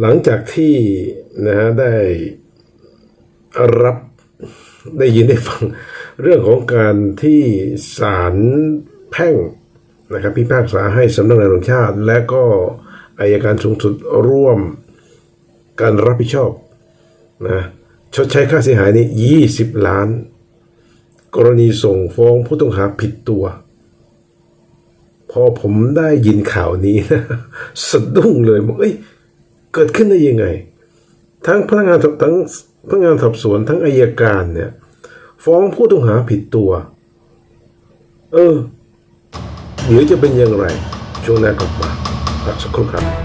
หลังจากที่นะฮะได้รับได้ยินได้ฟังเรื่องของการที่ศาลแพ่งนะครับพิพากษาให้สำนักงานตำรวจแห่งชาติ และก็อายการสูงสุดร่วมการรับผิดชอบนะชดใช้ค่าเสียหายนี่20 ล้าน กรณีส่งฟ้องผู้ต้องหาผิดตัว พอผมได้ยินข่าวนี้นะสะดุ้งเลยบอกเอ้ย เกิดขึ้นได้ยังไง ทั้งพนักงานทั้งพนักงานสอบสวนทั้งอายการเนี่ย ฟ้องผู้ต้องหาผิดตัว เออเดี๋ยวจะเป็นอย่างไร ช่วงหน้ากลับมาพักสักครู่ครับ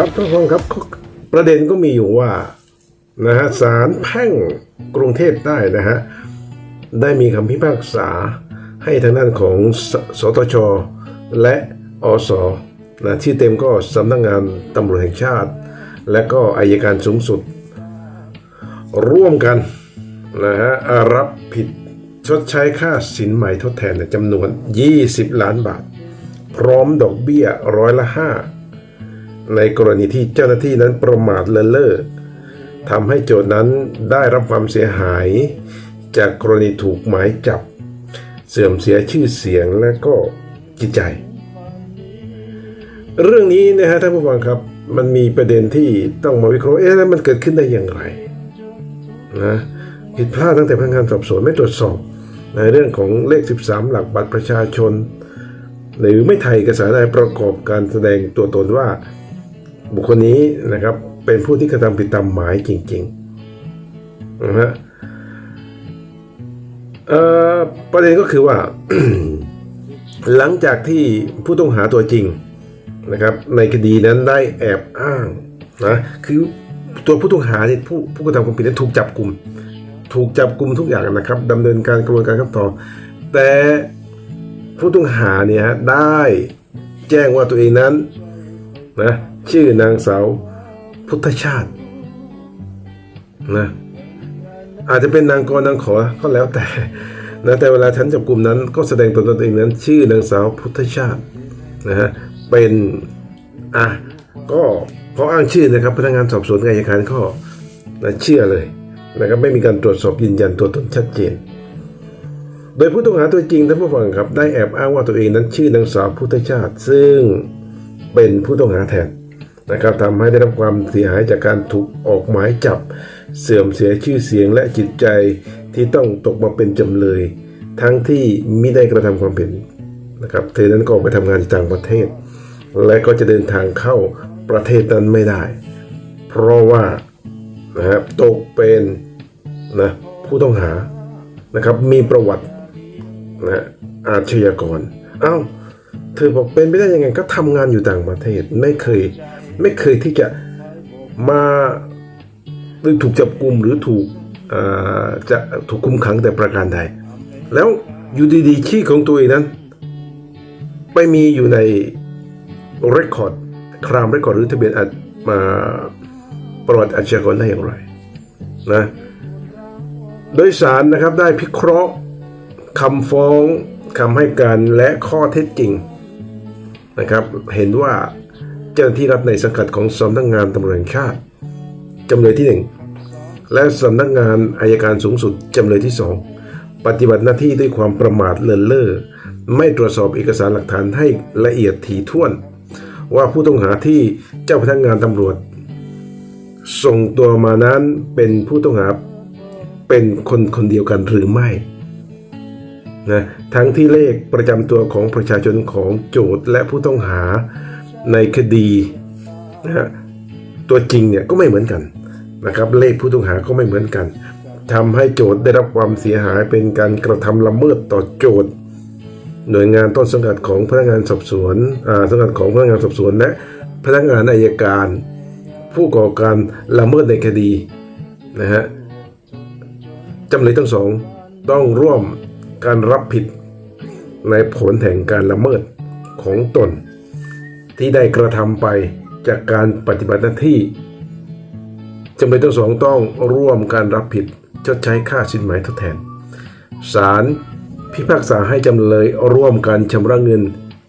ครับท่านผู้ชมครับประเด็นก็มีอยู่ว่านะฮะศาลแพ่งกรุงเทพใต้นะฮะได้มีคำพิพากษาให้ทางด้านของสสตช และอสนะที่เต็มก็สำนักงงานตำรวจแห่งชาติ และก็อายการสูงสุด ร่วมกันนะฮะรับผิดชดใช้ค่าสินใหม่ทดแทนจำนวน 20 ล้านบาท พร้อมดอกเบี้ยร้อยละ5 ในกรณีที่เจ้าหน้าที่นั้นประมาทเลินเล่อทำให้โจทย์นั้นได้รับความเสียหาย จากกรณีถูกหมายจับ เสื่อมเสียชื่อเสียงและก็จิตใจ เรื่องนี้นะฮะท่านผู้ฟังครับมันมีประเด็นที่ต้องมาวิเคราะห์เอ๊ะแล้วมันเกิดขึ้นได้อย่างไรนะผิดพลาดตั้งแต่พนักงานสอบสวนไม่ตรวจสอบ ในเรื่องของเลข 13 หลักบัตรประชาชน หรือไม่ถ่ายเอกสารใดประกอบการแสดงตัวตนว่า บุคคลนี้นะครับเป็นผู้ที่กระทำผิดตามหมายจริงๆนะฮะเอ่อประเด็นก็คือว่า หลังจากที่ผู้ต้องหาตัวจริงนะครับ ในคดีนั้นได้แอบอ้างนะคือตัวผู้ต้องหาเนี่ยผู้ผู้กระทำความผิดนั้นถูกจับกลุ่ม ถูกจับกลุ่มทุกอย่างนะครับดำเนินการกระบวนการขั้นตอนแต่ผู้ต้องหาเนี่ยฮะได้แจ้งว่าตัวเองนั้นนะ ชื่อนางสาวพุทธชาตินะอาจจะเป็นนางกรนางขอก็แล้วแต่นะแต่เวลาฉันจับกลุ่มนั้นก็แสดงตนตัวเองนั้น ชื่อนางสาวพุทธชาตินะฮะเป็นอะก็เขาอ้างชื่อนะครับพนักงานสอบสวนอายการก็นะเชื่อเลยนะครับไม่มีการตรวจสอบยืนยันตัวตนชัดเจน โดยผู้ต้องหาตัวจริงท่านผู้ฟังครับได้แอบอ้างว่าตัวเองนั้นชื่อนางสาวพุทธชาติ ซึ่งเป็นผู้ต้องหาแทน นะครับทำให้ได้รับความเสียหายจากการถูกออกหมายจับ เสื่อมเสียชื่อเสียงและจิตใจที่ต้องตกมาเป็นจำเลย ทั้งที่มิได้กระทำความผิดนะครับเธอนั้นก็ออกไปทำงานที่ต่างประเทศ และก็จะเดินทางเข้าประเทศนั้นไม่ได้ เพราะว่านะครับตกเป็นนะผู้ต้องหานะครับมีประวัตินะอาชญากรอ้าวเธอบอกเป็นไปได้ยังไงก็ทำงานอยู่ต่างประเทศไม่เคย ไม่เคยที่จะมาหรือถูกจับกลุ่มหรือถูกจะถูกคุมขังแต่ประการใด แล้วอยู่ดีๆชื่อของตัวเองนั้น ไปมีอยู่ในเรคคอร์ดครามเรคคอร์ดหรือทะเบียนอามาประวัติอาชญากรได้อย่างไรนะโดยสารนะครับได้พิเคราะห์คำฟ้องคำให้การและข้อเท็จจริงนะครับ เห็นว่า จ้าหน้าที่รัฐในสังกัดของสำนักงานตำรวจแห่งชาติจำเลยที่หนึ่งและสำนักงานอายการสูงสุดจำเลยที่สองปฏิบัติหน้าที่ด้วยความประมาทเลินเล่อไม่ตรวจสอบเอกสารหลักฐานให้ละเอียดถี่ถ้วน ว่าผู้ต้องหาที่เจ้าพนักงานตำรวจ ส่งตัวมานั้นเป็นผู้ต้องหาเป็นคนคนเดียวกันหรือไม่นะทั้งที่เลขประจำตัวของประชาชนของโจทและผู้ต้องหา ในคดีนะฮะตัวจริงเนี่ยก็ไม่เหมือนกันนะครับเลขผู้ต้องหาก็ไม่เหมือนกันทำให้โจทย์ได้รับความเสียหายเป็นการกระทำละเมิดต่อโจทย์ หน่วยงานต้นสังกัดของพนักงานสอบสวนอ่าสังกัดของพนักงานสอบสวนและพนักงานอายการ ผู้ก่อการละเมิดในคดีนะฮะจำเลยทั้งสองต้องร่วมการรับผิดในผลแห่งการละเมิดของตน ที่ได้กระทำไปจากการปฏิบัติหน้าที่จำเลยทั้งสองต้องร่วมการรับผิดชดใช้ค่าสินไหมทดแทนศาลพิพากษาให้จำเลยร่วมกันชำระเงิน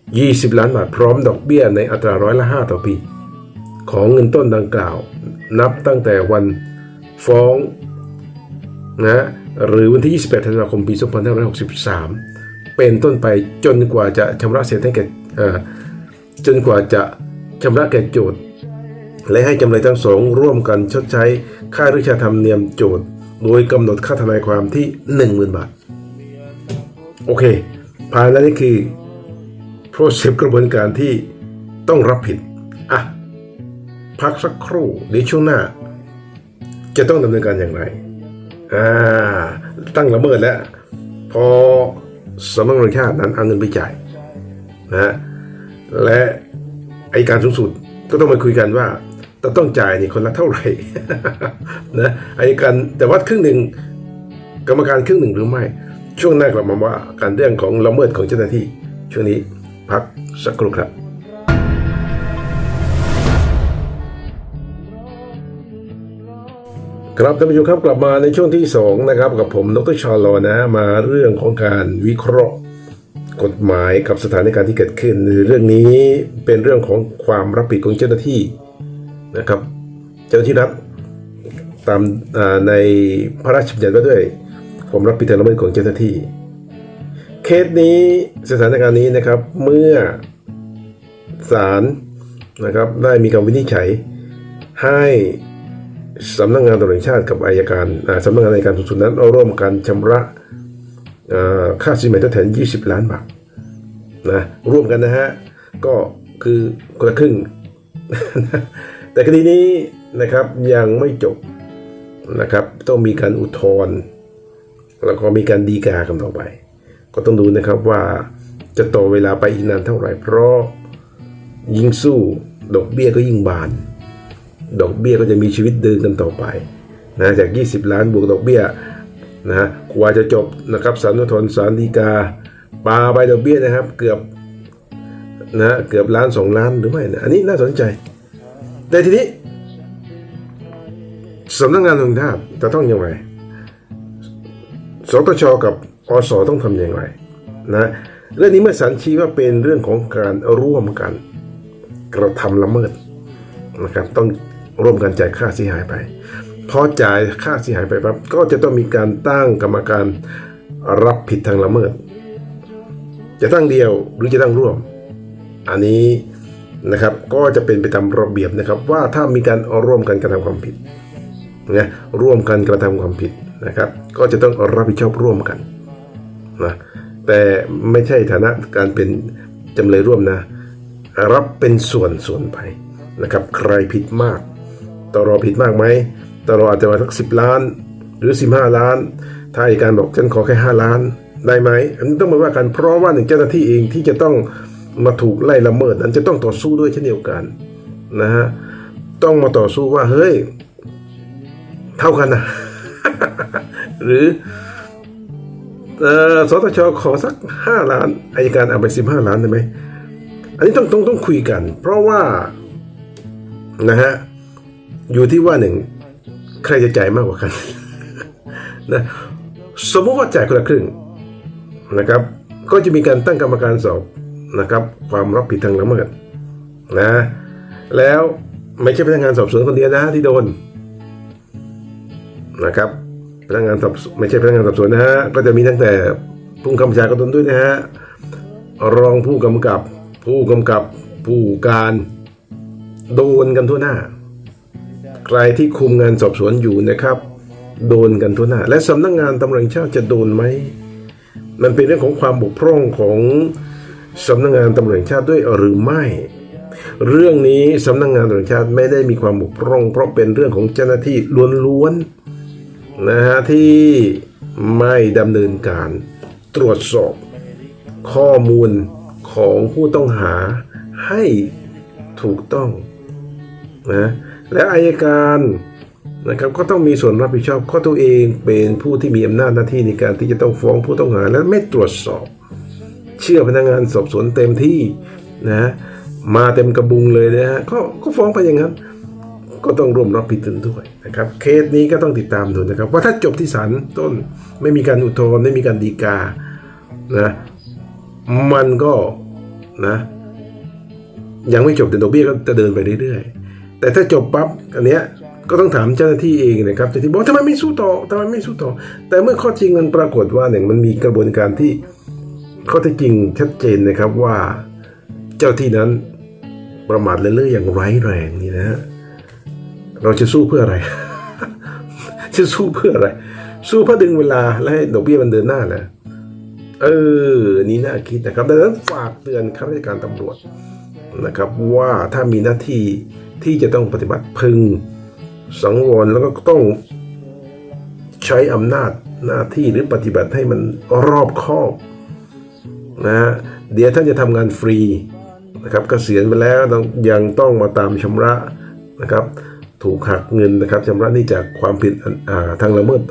20 ล้านบาทพร้อมดอกเบี้ยในอัตราร้อยละ 5 ต่อปี ของเงินต้นดังกล่าว นับตั้งแต่วันฟ้องนะหรือวันที่ 28 ธันวาคม ปี 2563 เป็นต้นไปจนกว่าจะชำระเสร็จให้แก่ จนกว่าจะชำระแก่โจทย์ และให้จำเลยทั้งสองร่วมกันชดใช้ค่าริชาธรรมเนียมโจทย์ โดยกำหนดค่าทนายความที่ 10,000 บาท โอเคผ่านแล้วนี่คือ process กระบวนการที่ต้องรับผิด อะ พักสักครู่เดี๋ยวช่วงหน้า จะต้องดำเนินการอย่างไร อ่า ตั้งละเมิดแล้ว พอสำนักงานตำรวจแห่งชาตินั้นเอาเงินไปจ่ายนะฮะ และไอการสูงสุดก็ต้องมาคุยกันว่าจะต้องจ่ายนี่คนละเท่าไหร่นะไอการแต่ว่าครึ่งหนึ่งกรรมการครึ่งหนึ่งหรือไม่ ช่วงหน้ากลับมาว่าการเรื่องของละเมิดของเจ้าหน้าที่ ช่วงนี้พักสักครู่ครับครับท่านผู้ชมครับกลับมาในช่วงที่2นะครับกับผมดรชาลอนะมาเรื่องของการวิเคราะห์ กฎหมายกับสถานการณ์ที่เกิดขึ้น เรื่องนี้เป็นเรื่องของความรับผิดของเจ้าหน้าที่นะครับ เจ้าหน้าที่รัฐตามในพระราชบัญญัติไว้ด้วยความรับผิดทางละเมิดของเจ้าหน้าที่ เคสนี้สถานการณ์นี้นะครับเมื่อศาลนะครับได้มีคำวินิจฉัยให้สำนักงานตำรวจชาติกับอายการสำนักงานอัยการสูงสุดนั้นร่วมกันชำระ ค่าสินไหมทดแทน 20 ล้านบาทนะร่วมกันนะฮะ ก็คือคนละครึ่ง แต่คดีนี้นะครับยังไม่จบนะครับ ต้องมีการอุทธรณ์แล้วก็มีการดีกากันต่อไป ก็ต้องดูนะครับว่าจะต่อเวลาไปอีกนานเท่าไหร่ เพราะยิ่งสู้ดอกเบี้ยก็ยิ่งบาน ดอกเบี้ยก็จะมีชีวิตเดินกันต่อไปนะจาก 20 ล้านบวกดอกเบี้ย นะฮะกว่าจะจบนะครับสารนุทนสารดีกาปาไปดอกเบี้ยนะครับ เกือบนะเกือบล้านสองล้านหรือไม่นะอันนี้น่าสนใจ แต่ทีนี้สำนักงานตำรวจแห่งชาจะต้องอย่างไรสตชกับอสต้องทำอย่างไรนะเรื่องนี้เมื่อสันชี้ว่าเป็นเรื่องของการร่วมกัน กระทำละเมิดนะครับต้องร่วมกันจ่ายค่าเสียหายไป พอจ่ายค่าเสียหายไปปั๊บก็จะต้องมีการตั้งกรรมการรับผิดทางละเมิด จะตั้งเดียวหรือจะตั้งร่วม อันนี้นะครับก็จะเป็นไปตามระเบียบนะครับว่าถ้ามีการร่วมกันกระทำความผิดนะร่วมกันกระทำความผิดนะครับ ก็จะต้องรับผิดชอบร่วมกันนะแต่ไม่ใช่ฐานะการเป็นจำเลยร่วมนะ รับเป็นส่วนส่วนไปนะครับ ใครผิดมากตรอผิดมากไหม แต่เรออาจจะมาสักสิบล้าน หรือสิบห้าล้าน ถ้าอัยการบอกฉันขอแค่ห้าล้านได้ไหมอันนี้ต้องมาว่ากันเพราะว่าหนึ่งเจ้าหน้าที่เองที่จะต้องมาถูกไล่ละเมิดนั้นจะต้องต่อสู้ด้วยเช่นเดียวกันนะฮะต้องมาต่อสู้ว่าเฮ้ย เท่ากันนะหรือเอ่อสตชขอสักห้าล้านอายการเอาไปสิบห้าล้านได้ไหมอันนี้ต้องต้องต้องคุยกัน เพราะว่านะฮะอยู่ที่ว่าหนึ่ง ใครจะจ่ายมากกว่ากันนะสมมติว่าจ่ายคนละครึ่งนะครับ ก็จะมีการตั้งกรรมการสอบนะครับ ความรับผิดทางละเมิดนะ แล้วไม่ใช่พนักงานสอบสวนคนเดียวนะที่โดนนะครับพนักงานสอบไม่ใช่พนักงานสอบสวนนะฮะก็จะมีตั้งแต่ผู้กำกับชาก็โดนด้วยนะฮะรองผู้กำกับ ผู้กำกับผู้การโดนกันทั่วหน้า ใครที่คุมงานสอบสวนอยู่นะครับ โดนกันทั่วหน้าและสำนักงานตำรวจแห่งชาติจะโดนไหมมันเป็นเรื่องของความบกพร่องของสำนักงานตำรวจแห่งชาติด้วยหรือไม่ เรื่องนี้สำนักงานตำรวจแห่งชาติไม่ได้มีความบกพร่อง เพราะเป็นเรื่องของเจ้าหน้าที่ล้วนๆนะฮะที่ไม่ดำเนินการตรวจสอบข้อมูลของผู้ต้องหาให้ถูกต้องนะ และอายการนะครับก็ต้องมีส่วนรับผิดชอบข้อตัวเองเป็นผู้ที่มีอำนาจหน้าที่ในการที่จะต้องฟ้องผู้ต้องหาและไม่ตรวจสอบ เชื่อพนักงานสอบสวนเต็มที่นะมาเต็มกระบุงเลยนะฮะก็ก็ฟ้องไปอย่างนั้น ก็ต้องร่วมรับผิดด้วยนะครับเคสนี้ก็ต้องติดตามดูนะครับ ว่าถ้าจบที่ศาลต้นไม่มีการอุทธรณ์ไม่มีการดีกานะมันก็นะยังไม่จบแต่ดอกเบี้ยก็จะเดินไปเรื่อยๆ แต่ถ้าจบปั๊บอันเนี้ยก็ต้องถามเจ้าหน้าที่เองนะครับเจ้าหน้าที่บอกทำไมไม่สู้ต่อทำไมไม่สู้ต่อ แต่เมื่อข้อจริงมันปรากฏว่าหนึ่งมันมีกระบวนการที่ข้อเท็จจริงชัดเจนนะครับว่าเจ้าที่นั้นประมาทเลินเล่ออย่างไร้แรงนี่นะฮะเราจะสู้เพื่ออะไร จะสู้เพื่ออะไร สู้เพื่อดึงเวลาและให้ดอกเบี้ยมันเดินหน้านะเอออนนี้น่าคิดนะครับดังนั้นฝากเตือนข้าราชการตำรวจนะครับ ว่าถ้ามีหน้าที่ ที่จะต้องปฏิบัติพึง สังวรแล้วก็ต้องใช้อำนาจหน้าที่หรือปฏิบัติให้มันรอบคอบนะฮะเดี๋ยวท่านจะทำงานฟรีนะครับเกษียณไปแล้วยังต้องมาตามชำระนะครับ ถูกหักเงินนะครับชำระนี่จากความผิดทางละเมิด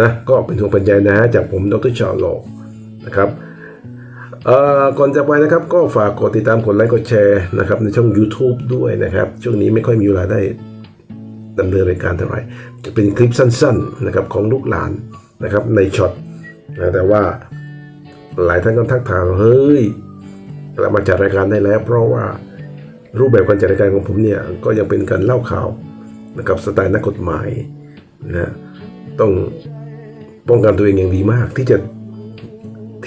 นะก็เป็นห่วงป็นใยนะจากผมดรชาโลนะครับ ก่อนจะไปนะครับก็ฝากกดติดตามกดไลค์กดแชร์นะครับในช่อง YouTube ด้วยนะครับ ช่วงนี้ไม่ค่อยมีเวลาได้ดำเนินรายการเท่าไหร่ จะเป็นคลิปสั้นๆนะครับของลูกหลานนะครับในช็อตนะแต่ว่าหลายท่านก็ทักถามเฮ้ยกลับมาจัดรายการได้แล้ว เพราะว่ารูปแบบการจัดรายการของผมเนี่ยก็ยังเป็นการเล่าข่าวนะครับสไตล์นักกฎหมายนะต้องป้องกันตัวเองอย่างดีมากที่จะ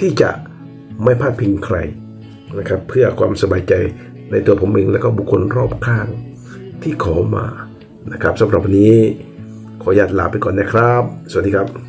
ที่จะ ไม่พลาดพิงใครนะครับ เพื่อความสบายใจในตัวผมเองและก็บุคคลรอบข้างที่ขอมานะครับสำหรับวันนี้ขออนุญาตลาไปก่อนนะครับ สวัสดีครับ